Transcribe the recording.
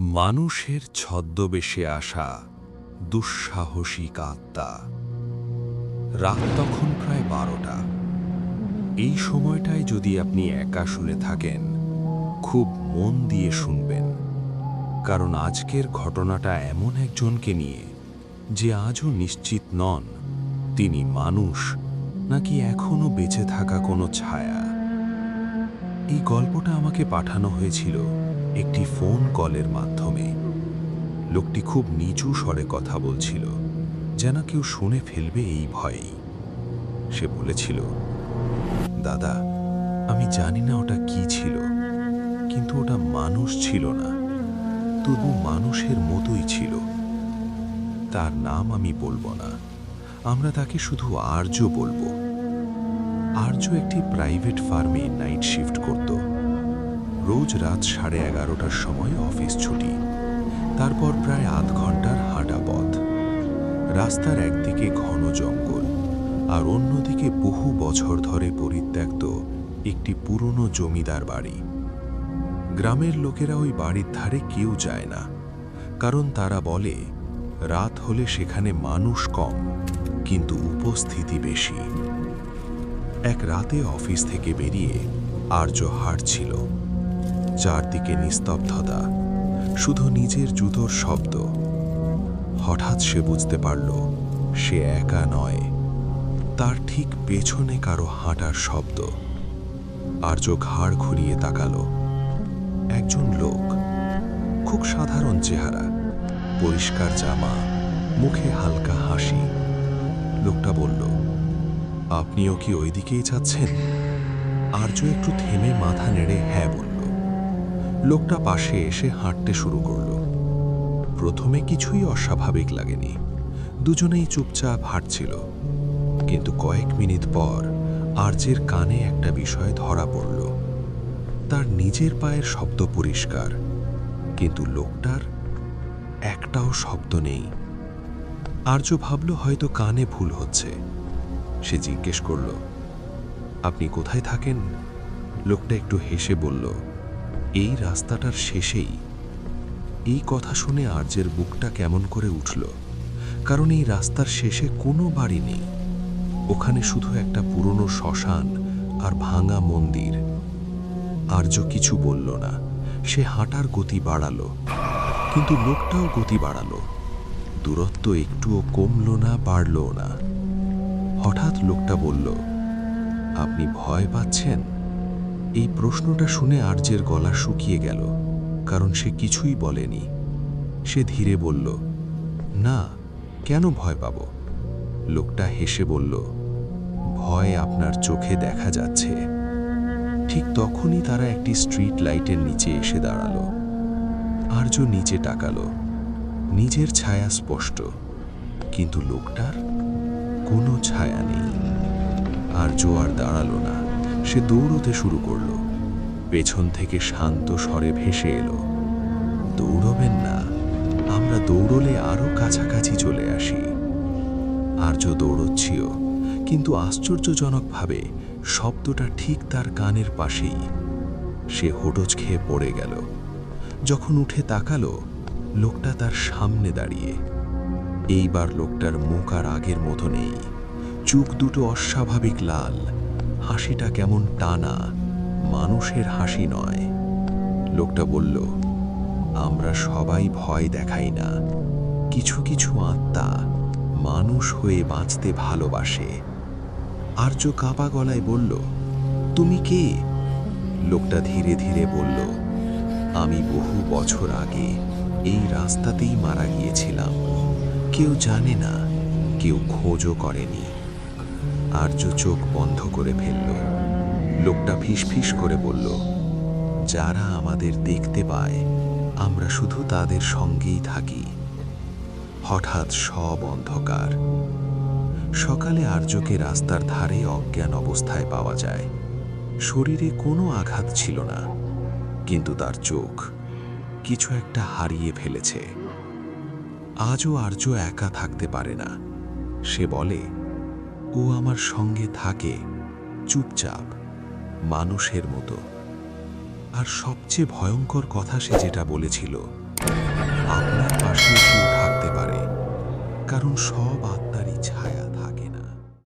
মানুষের ছদ্মবেশে আসা দুঃসাহসিক আত্মা রাত তখন প্রায় বারোটা। এই সময়টায় যদি আপনি একা শুনে থাকেন, খুব মন দিয়ে শুনবেন। কারণ আজকের ঘটনাটা এমন একজনকে নিয়ে যে আজও নিশ্চিত নন তিনি মানুষ নাকি এখনও বেঁচে থাকা কোনো ছায়া। এই গল্পটা আমাকে পাঠানো হয়েছিল একটি ফোন কলের মাধ্যমে। লোকটি খুব নিচু স্বরে কথা বলছিল, যেন কেউ শুনে ফেলবে এই ভয়েই। সে বলেছিল, দাদা, আমি জানি না ওটা কি ছিল, কিন্তু ওটা মানুষ ছিল না, তবু মানুষের মতোই ছিল। তার নাম আমি বলব না, আমরা তাকে শুধু আর্য বলব। আর্য একটি প্রাইভেট ফার্মে নাইট শিফট করত। রোজ রাত সাড়ে এগারোটার সময় অফিস ছুটি। তারপর প্রায় আধ ঘণ্টার হাঁটা পথ। রাস্তার একদিকে ঘন জঙ্গল, আর অন্যদিকে বহু বছর ধরে পরিত্যক্ত একটি পুরনো জমিদার বাড়ি। গ্রামের লোকেরা ওই বাড়ির ধারে কেউ যায় না, কারণ তারা বলে, রাত হলে সেখানে মানুষ কম, কিন্তু উপস্থিতি বেশি। এক রাতে অফিস থেকে বেরিয়ে আর্য হাঁটছিল। চারদিকে নিস্তব্ধতা, শুধু নিজের জুতোর শব্দ। হঠাৎ সে বুঝতে পারল, সে একা নয়, তার ঠিক পেছনে কারও হাঁটার শব্দ। আর্য ঘাড় ঘুরিয়ে তাকালো। একজন লোক, খুব সাধারণ চেহারা, পরিষ্কার জামা, মুখে হালকা হাসি। লোকটা বলল, আপনিও কি ওই দিকেই যাচ্ছেন? আর্য একটু থেমে মাথা নেড়ে হ্যাঁ বলল। লোকটা পাশে এসে হাঁটতে শুরু করল। প্রথমে কিছুই অস্বাভাবিক লাগেনি। দুজনেই চুপচাপ হাঁটছিল। কিন্তু কয়েক মিনিট পর আর্যের কানে একটা বিষয় ধরা পড়ল। তার নিজের পায়ের শব্দ পরিষ্কার, কিন্তু লোকটার একটাও শব্দ নেই। আর্য ভাবল হয়তো কানে ভুল হচ্ছে। সে জিজ্ঞেস করল, আপনি কোথায় থাকেন? লোকটা একটু হেসে বলল এই রাস্তাটার শেষেই। এই কথা শুনে আর্যের বুকটা কেমন করে উঠল, কারণ এই রাস্তার শেষে কোনো বাড়ি নেই। ওখানে শুধু একটা পুরনো শ্মশান আর ভাঙা মন্দির। আর্য কিছু বলল না, সে হাঁটার গতি বাড়ালো, কিন্তু লোকটাও গতি বাড়ালো। দূরত্ব একটুও কমলো না, বাড়লও না। হঠাৎ লোকটা বলল, আপনি ভয় পাচ্ছেন? এই প্রশ্নটা শুনে আর্যের গলা শুকিয়ে গেল, কারণ সে কিছুই বলেনি। সে ধীরে বলল, না, কেন ভয় পাব? লোকটা হেসে বলল, ভয় আপনার চোখে দেখা যাচ্ছে। ঠিক তখনই তারা একটি স্ট্রিট লাইটের নিচে এসে দাঁড়াল। আর্য নিচে টাকালো নিজের ছায়া স্পষ্ট, কিন্তু লোকটার কোনো ছায়া নেই। আর্য আর দাঁড়াল না। সে দৌড়তে শুরু করল। পেছন থেকে শান্ত স্বরে ভেসে এলো, দৌড়বেন না, আমরা দৌড়লে আরও কাছাকাছি চলে আসি। আর্য দৌড়চ্ছিও, কিন্তু আশ্চর্যজনকভাবে শব্দটা ঠিক তার কানের পাশেই। সে হোটজ খেয়ে পড়ে গেল। যখন উঠে তাকালো, লোকটা তার সামনে দাঁড়িয়ে। এইবার লোকটার মুখ আর আগের মতো নেই। চোখ দুটো অস্বাভাবিক লাল হাসিটা কেমন টানা, মানুষের হাসি নয়। লোকটা বলল, আমরা সবাই ভয় দেখাই না। কিছু কিছু আত্মা মানুষ হয়ে বাঁচতে ভালোবাসে। আর্য কাঁপা গলায় বলল, তুমি কে? লোকটা ধীরে ধীরে বলল, আমি বহু বছর আগে এই রাস্তাতেই মারা গিয়েছিলাম। কেউ জানে না, কেউ খোঁজও করেনি। আর্য চোখ বন্ধ করে ফেলল। লোকটা ফিসফিস করে বলল, যারা আমাদের দেখতে পায়, আমরা শুধু তাদের সঙ্গেই থাকি। হঠাৎ সব অন্ধকার। সকালে আর্যকে রাস্তার ধারে অজ্ঞান অবস্থায় পাওয়া যায়। শরীরে কোনো আঘাত ছিল না, কিন্তু তার চোখ কিছু একটা হারিয়ে ফেলেছে। আজও আর্য একা থাকতে পারে না। সে বলে ও আমার সঙ্গে থাকে, চুপচাপ, মানুষের মতো। আর সবচেয়ে ভয়ঙ্কর কথা সে যেটা বলেছিল, আপনার পাশে কেউ থাকতে পারে, কারণ সব আত্মারই ছায়া